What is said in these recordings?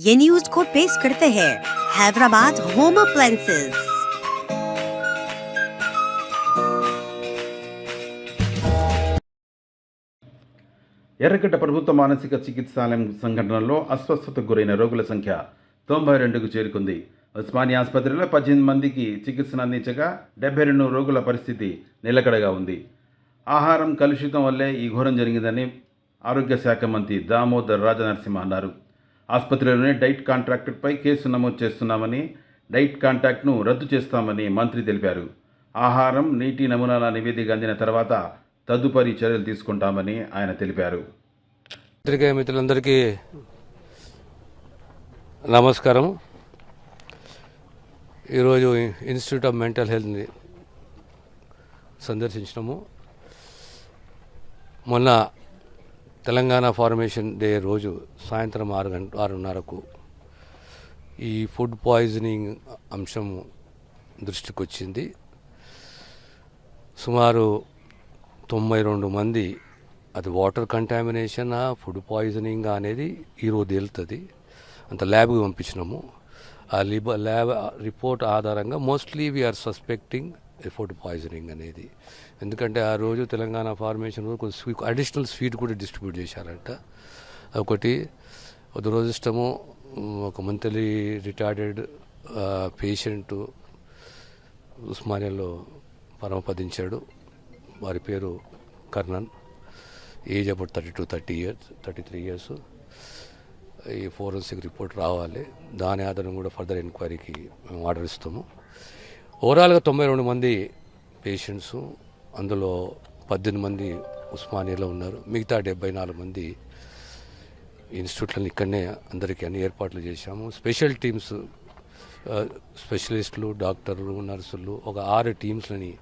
ये news code पेश करते हैं हैदराबाद होम अप्लायंसेज ఎర్రగడ్డ ప్రభుత్వ మానసిక చికిత్సాలయం సంఘటనలో అస్వస్థతకు గురైన రోగుల సంఖ్య తొంభై రెండుకు చేరుకుంది ఉస్మానియా ఆసుపత్రిలో పద్దెనిమిది మందికి చికిత్సను అందించగా డెబ్బై రెండు రోగుల పరిస్థితి నిలకడగా ఉంది ఆహారం కలుషితం వల్లే ఈ ఘోరం జరిగిందని ఆరోగ్య శాఖ మంత్రి దామోదర్ రాజనరసింహ అన్నారు ఆసుపత్రిలోనే డైట్ కాంట్రాక్టుపై కేసు నమోదు చేస్తున్నామని డైట్ కాంట్రాక్ట్ను రద్దు చేస్తామని మంత్రి తెలిపారు. ఆహారం నీటి నమూనాల నివేదిక అందిన తర్వాత తదుపరి చర్యలు తీసుకుంటామని ఆయన తెలిపారు. పత్రికా మిత్రులందరికీ నమస్కారం. ఈరోజు ఇన్స్టిట్యూట్ ఆఫ్ మెంటల్ హెల్త్ని సందర్శించినాము. మొన్న తెలంగాణ ఫార్మేషన్ డే రోజు సాయంత్రం ఆరు గంట ఆరున్నరకు ఈ ఫుడ్ పాయిజనింగ్ అంశం దృష్టికి వచ్చింది సుమారు తొంభై రెండు మంది అది వాటర్ కంటామినేషన్ ఫుడ్ పాయిజనింగ్ అనేది ఈరోజు తేలుతుంది. అంత ల్యాబ్కి పంపించినాము. ఆ లిబ ల్యాబ్ రిపోర్ట్ ఆధారంగా mostly we are suspecting food poisoning అనేది. ఎందుకంటే ఆ రోజు తెలంగాణ ఫార్మేషన్ కొంచెం స్వీ అడిషనల్ స్వీట్ కూడా డిస్ట్రిబ్యూట్ చేశారంట. ఒకటి దురదృష్టము ఒక మంత్లీ రిటార్డెడ్ పేషెంట్ ఉస్మానియాలో పరమపదించాడు. వారి పేరు Karnan. Age about thirty two thirty years thirty three years ఈ ఫోరెన్సిక్ రిపోర్ట్ రావాలి. దాని ఆధారం కూడా ఫర్దర్ ఎంక్వైరీకి మేము ఆర్డర్ ఇస్తాము ఓవరాల్గా తొంభై రెండు మంది పేషెంట్స్ అందులో పద్దెనిమిది మంది ఉస్మానియాలో ఉన్నారు. మిగతా డెబ్బై నాలుగు మంది ఇన్స్టిట్యూట్లను ఇక్కడనే అందరికీ అన్ని ఏర్పాట్లు చేశాము. స్పెషల్ టీమ్స్ స్పెషలిస్టులు డాక్టర్లు నర్సులు ఒక ఆరు టీమ్స్లని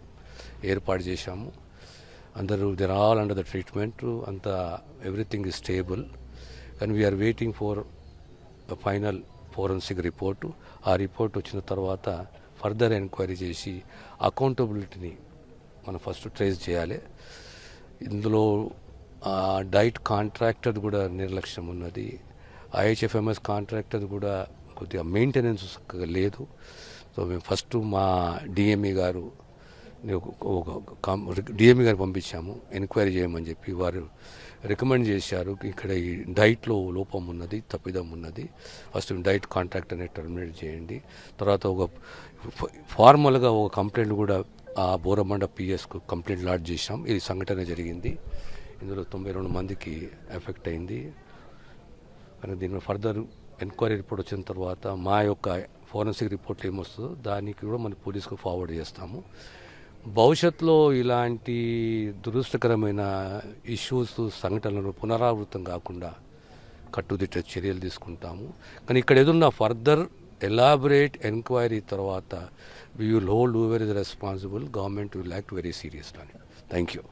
ఏర్పాటు చేశాము. అందరూ there all under the treatment అంతా everything is stable and we are waiting for final forensic report ఆ రిపోర్ట్ వచ్చిన తర్వాత ఫర్దర్ ఎంక్వైరీ చేసి అకౌంటబిలిటీని మనం ఫస్ట్ ట్రేస్ చేయాలి. ఇందులో డైట్ కాంట్రాక్టర్ కూడా నిర్లక్ష్యం ఉన్నది. ఐహెచ్ఎఫ్ఎంఎస్ కాంట్రాక్టర్ కూడా కొద్దిగా మెయింటెనెన్స్ చక్కగా లేదు. సో మేము ఫస్ట్ మా డిఎంఈ గారు ఒక డిఎంఈ గారిని పంపించాము. ఎంక్వైరీ చేయమని చెప్పి వారు రికమెండ్ చేశారు. ఇక్కడ ఈ డైట్లో లోపం ఉన్నది తప్పిదం ఉన్నది. ఫస్ట్ డైట్ కాంట్రాక్ట్ అనేది టర్మినేట్ చేయండి. తర్వాత ఒక ఫార్మల్గా ఒక కంప్లైంట్ కూడా ఆ బోరమండ పిఎస్కు కంప్లైంట్ లాడ్జ్ చేశాం. ఇది సంఘటన జరిగింది. ఇందులో తొంభై రెండు మందికి ఎఫెక్ట్ అయింది. కానీ దీని ఫర్దర్ ఎంక్వైరీ రిపోర్ట్ వచ్చిన తర్వాత మా యొక్క ఫోరెన్సిక్ రిపోర్ట్ ఏమొస్తుందో దానికి కూడా మన పోలీస్కు ఫార్వర్డ్ చేస్తాము. భవిష్యత్తులో ఇలాంటి దురదృష్టకరమైన ఇష్యూస్ సంఘటనలు పునరావృతం కాకుండా కట్టుదిట్ట చర్యలు తీసుకుంటాము. కానీ ఇక్కడ ఏదన్నా ఫర్దర్ ఎలాబరేట్ ఎంక్వైరీ తర్వాత we will hold very responsible government will act very serious thank you